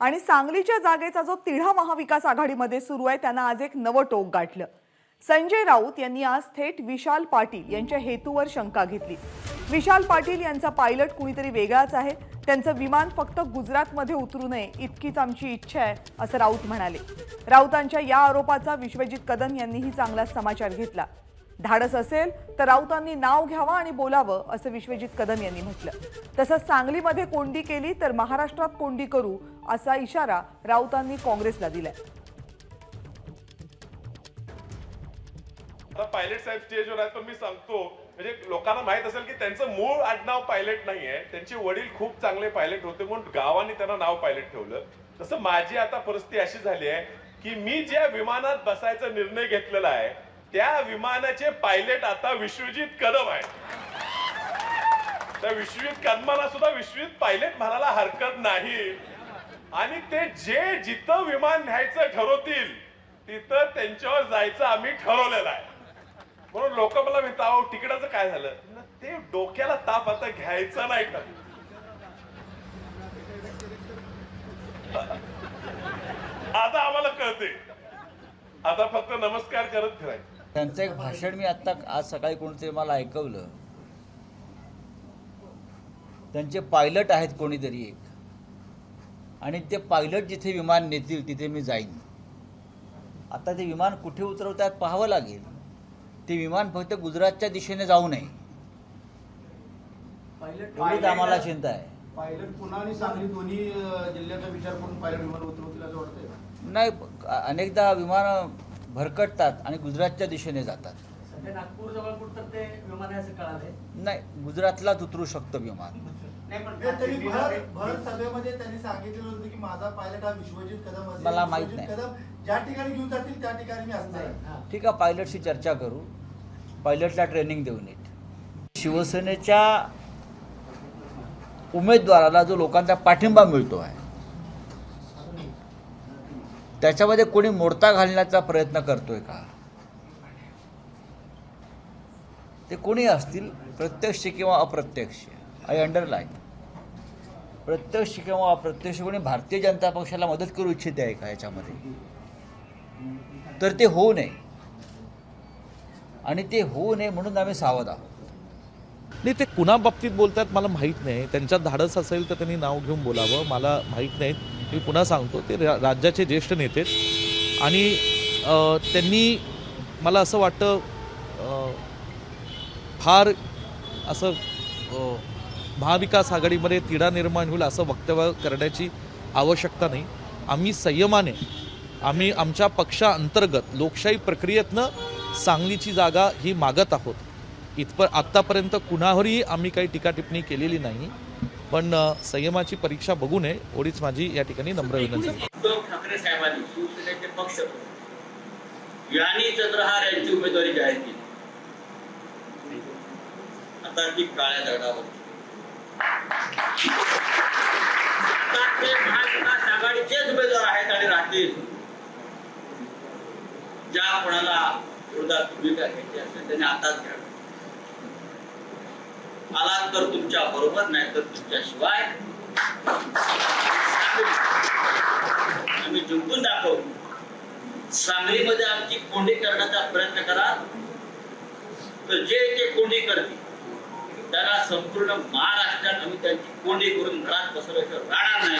आणि सांगलीच्या जागेचा जो तिढा महाविकास आघाडीमध्ये सुरू आहे त्यांना आज एक नवं टोक गाठलं. संजय राऊत यांनी आज थेट विशाल पाटील यांच्या हेतूवर शंका घेतली. विशाल पाटील यांचा पायलट कुणीतरी वेगळाच आहे. त्यांचं विमान फक्त गुजरातमध्ये उतरू नये इतकीच आमची इच्छा आहे असं राऊत म्हणाले. राऊतांच्या या आरोपाचा विश्वजित कदम यांनीही चांगला समाचार घेतला. धाडस असेल तर राऊतांनी नाव घ्यावं आणि बोलावं असं विश्वजित कदम यांनी म्हटलं. तसंच सांगलीमध्ये कोंडी केली तर महाराष्ट्रात कोंडी करू असा इशारा राऊतांनी काँग्रेसला दिलाय. पायलट साहेब स्टेजवर आहेत पण मी सांगतो म्हणजे लोकांना माहीत असेल की त्यांचं मूळ आडनाव पायलट नाही आहे. त्यांचे वडील खूप चांगले पायलट होते म्हणून गावाने त्यांना नाव पायलट ठेवलं. तसं माझी आता परिस्थिती अशी झाली आहे की मी ज्या विमानात बसायचा निर्णय घेतलेला आहे त्या विमानाचे पायलट आता विश्वजित कदम आहे त्या विश्वजित कदमाला सुद्धा विश्वजित पायलट म्हणायला हरकत नाही. आणि ते जे जिथं विमान न्यायचं ठरवतील तिथं त्यांच्यावर जायचं आम्ही ठरवलेलं आहे. म्हणून लोक मला म्हणतात तिकडाचं काय झालं? ते डोक्याला ताप आता घ्यायचा नाही का? आता आम्हाला कळते आता फक्त नमस्कार करत फिरायचं. त्यांचं एक भाषण मी आत्ता आज सकाळी कोणतरी मला ऐकवलं. त्यांचे पायलट आहेत कोणीतरी एक. आणि ते पायलट जिथे विमान नेतील तिथे मी जाईन. आता ते विमान कुठे उतरवतात पाहावं लागेल. ते विमान फक्त गुजरातच्या दिशेने जाऊ नये. एवढीच आम्हाला चिंता आहे. पायलट पुन्हा आणि सांगली दोन्ही जिल्ह्याचा विचार करून पायलट विमान उतरवतील असं वाटतंय. नाही अनेकदा विमानं भरकटतात आणि गुजरातच्या दिशेने जातात नाही गुजरातलाच उतरू शकतं विमान नाही पण तरी भर बिहार- भर सभेमध्ये त्यांनी सांगितलेलं होतं की माझा पायलट विश्वजित कदम असेल मला माहीत नाही. कदम ज्या ठिकाणी घेऊन जातील त्या ठिकाणी मी असणार आहे. हा. ठीक आहे पायलटशी चर्चा करू पायलटला ट्रेनिंग देऊ नीट शिवसेनेच्या उमेदवाराला जो लोकांचा पाठिंबा मिळतो आहे त्याच्यामध्ये कोणी मोडता घालण्याचा प्रयत्न करतोय का? ते कोणी असतील? प्रत्यक्ष किंवा अप्रत्यक्ष? आय अंडरलाईन प्रत्यक्ष किंवा अप्रत्यक्ष कोणी भारतीय जनता पक्षाला मदत करू इच्छिते आहे का याच्यामध्ये? तर ते होऊ नये. आणि ते होऊ नये म्हणून आम्ही सावध आहोत. नाही ते कुणा बाबतीत बोलतात मला माहीत नाही. त्यांच्यात धाडस असेल तर त्यांनी नाव घेऊन बोलावं. मला माहीत नाही. मी पुन्हा सांगतो ते रा- राज्याचे ज्येष्ठ नेते आणि त्यांनी मला असं वाटतं फार असं महाविकास आघाडीमध्ये तिढा निर्माण होईल असं वक्तव्य करण्याची आवश्यकता नाही. आम्ही संयमाने आम्ही आमच्या पक्षाअंतर्गत लोकशाही प्रक्रियेतनं सांगलीची जागा ही मागत आहोत. इथपर आत्तापर्यंत कुणावरही आम्ही काही टीकाटिप्पणी केलेली नाही. पण संयमाची परीक्षा बघू नये एवढीच माझी या ठिकाणी नम्र विनंती. ठाकरे साहेबांनी शिवसेनेचे पक्ष यांनी चंद्रहार यांची उमेदवारी जाहीर केली. आता ती काळ्या दगडावर आता ते महाविकास आघाडीचेच उमेदवार आहेत आणि राहतील. ज्या कोणाला विरोधात भूमिका घ्यायची असेल त्यांनी आताच घ्यावी. आलात तर तुमच्या बरोबर नाही तर तुमच्या शिवाय आम्ही जिंकून दाखवू. सांगलीमध्ये आमची कोंडी करण्याचा प्रयत्न करा. तर जे ते कोंडी करतील त्याला संपूर्ण महाराष्ट्रात आम्ही त्यांची कोंडी करून घरात बसवल्याशिवाय राहणार नाही.